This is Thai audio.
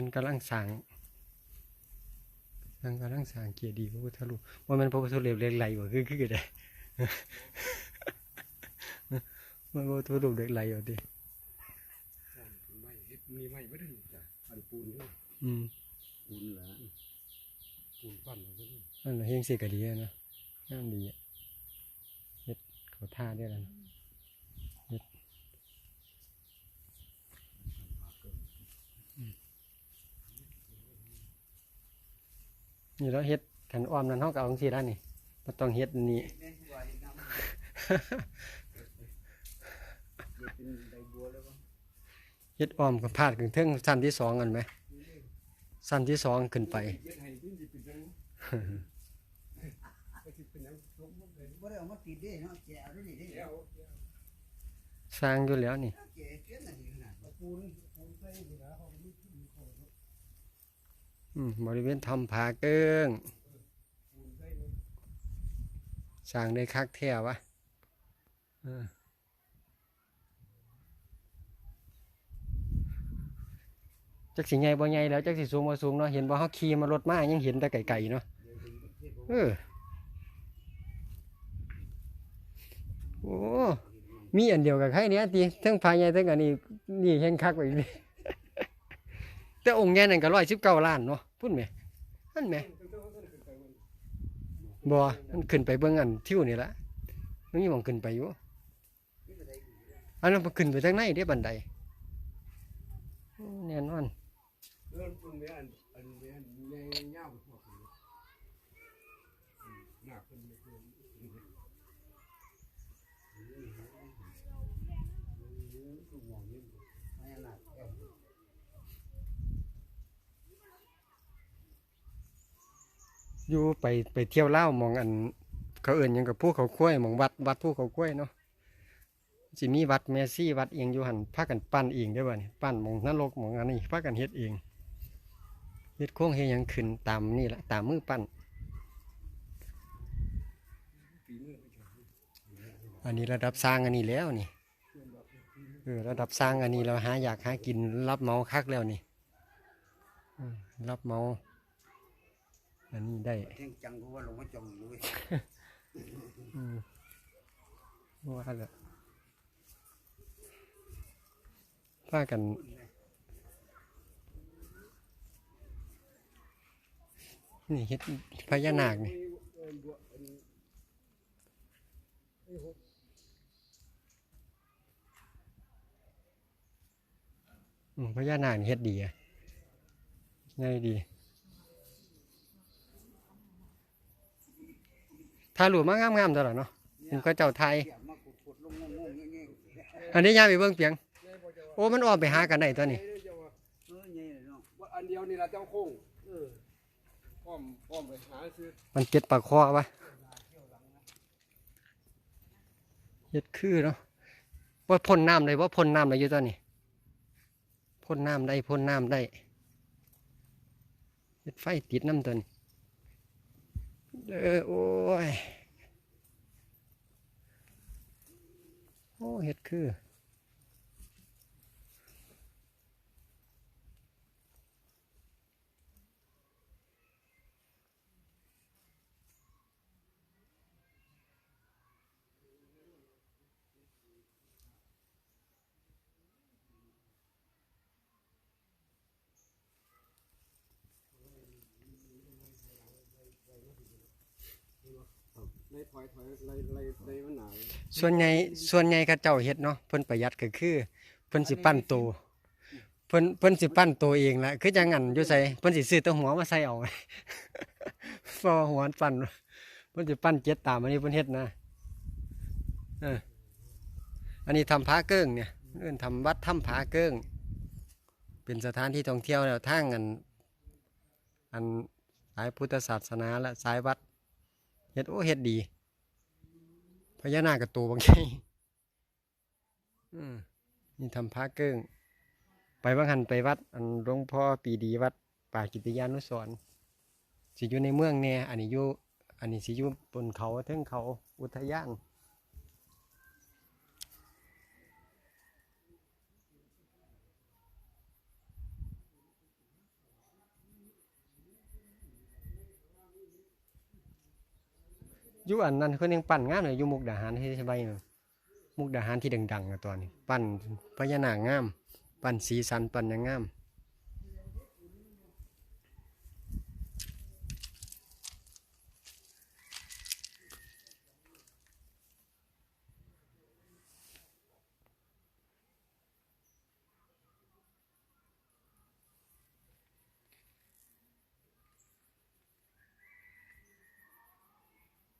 พิ่นกำลังสร้างเพิ่นกำลังสร้างเกียรติพระพุทธรูปว่ามันพระพุทธรูปเหล็กไหลบ่คือคือได้มันพระพุทธรูปเหล็กไหลบ่ติไม่เฮ็ดมีไม่ไม่ได้จ้ะอันปูนด้วยอืมปูนเหรอปูนปั้นอะไรนี่นั่นน่ะเฮงสิก็ดีอะเนาะงามดีอะเฮ็ดเขาท่าได้แล้วนะเฮ็ด นี่แล้วเฮ็ดขันอ้อมนั้นเท่ากัาของสีด้านนี่มาต้องเฮ็ดนี่เฮ็ดอ้อมกัพาดถึงเท่งสั้นที่สองกันไหมสั้นที่สองขึ้นไปสร้างอยู่แล้วนี่ บริเวณทำผาเกิ้งปูนใส่นี่สร้างได้คักแท้วะจักสิใหญ่บ่ใหญ่แล้วจักสิสูงบ่สูงเนาะเห็นบ่เฮาขี่มารถมายังเห็นแต่ไกลๆเนาะเออโอ้มีอันเดียวกับใครเนี้ยติทั้งพาใหญ่ทั้งอันนี้นี่แห่งคักไปนี่แต่องค์ใหญ่นั่นก็119ล้านเนาะ พุ่นแหมนั่นแหมบ่มันขึ้นไปเบิ่งอันทิวนี่ละมันมีหมองขึ้นไปอยู่อันนั้นมันขึ้นไปทางในเด้บันไดแน่นอนเรื่องปูนเนี่ยอันอันเนี่ยเนี่ยยาวพวกนี้หนักเป็นเอยู่ไปไปเที่ยวเล่ามองอัน เขาเอื่นยังกับภูเขาค้วยมองวัดวัดภูเขาค้วยเนาะสิมีวัดแมซี่วัดเองอยู่หันพากันปั้นเองได้บ่นี่ยปั้นมองนรกมองอันนี้พากันเฮ็ดเองเฮ็ดโค้งเฮยังขึ้นตามนี่แหละตามมือปั้นอันนี้ระดับสร้างอันนี้แล้วนี่เออระดับสร้างอันนี้เราหาอยากหากินรับเมาคักแล้วนี่รับเมา อันนี้ได้แทงจังเพราะว่าลงมาจองอยู่เว้ยอืมว่าแล้วพากันนี่เฮ็ดพญานาคนี่อืมพญานาคนี่เฮ็ดดีอะง่ายดี ถ่ายรูปมางามๆตลอดเนาะผมก็เจ้าไทยเสียมาขุดๆลงงงๆเงี้ยอันนี้ย่าไปเบิ่งเปียง โอ้ มันออกไปหากันได้ตัวนี้ๆเออเงี้ยเนาะว่าอันเดียวนี่ละเจ้าโค้งเอออ้อมอ้อมไปหาซื้อมันเก็ดปากคอวะเฮ็ดคือเนาะ ว่าพ่นน้ำได้ว่าพ่นน้ำได้อยู่ตัวนี้พ่นน้ำได้พ่นน้ำได้เฮ็ดไฟติดน้ำตัวนี้ เออโอ้ย โอ้เห็ดคือ ในถอยถอยไล่ไล่ไล่มันหนาวส่วนใหญ่ส่วนใหญ่เขาเจ้าเฮ็ดเนาะเพิ่นประหยัดก็คือ เพิ่นสิปั้นโตวเพิ่นเพิ่นสิปั้นโตวเองละคือจังงั้นอยู่ไสเพิ่นสิซื้อแตัวหัวมาใส่เอาพอหัวมันปั้นเพิ่นสิปั้นเจ็ดตามอันนี้เพิ่นเฮ็ดนะเอออันนี้ทำผาเกิ้งเนี่ยเอิ้นทำวัดถ้ำผาเกิ้งเป็นสถานที่ท่องเที่ยวแล้วทางอันอันสายพุทธศาสนาและสายวัด เฮ็ดโอ้เฮ็ดดีพญานาคกับตัวบางทีอืมนี่ทำพระเกิ้ง ไปบางหันไปวัด อันหลวงพ่อปีดีวัด ป่ากิติยานุสรณ์สิอยู่ในเมืองเนี่ยอันนี้อยู่อันนี้สิอยู่บนเขาเทิงเขาอุทยาน ยู่อันนั้นเพิ่นยังปั้นงามเลยอยู่มุกดาหารที่ใบน่ะมุกดาหารที่ดังๆนะตอนนี้ ปั้นพญานาคงาม ปั้นสีสันปั้นยังงาม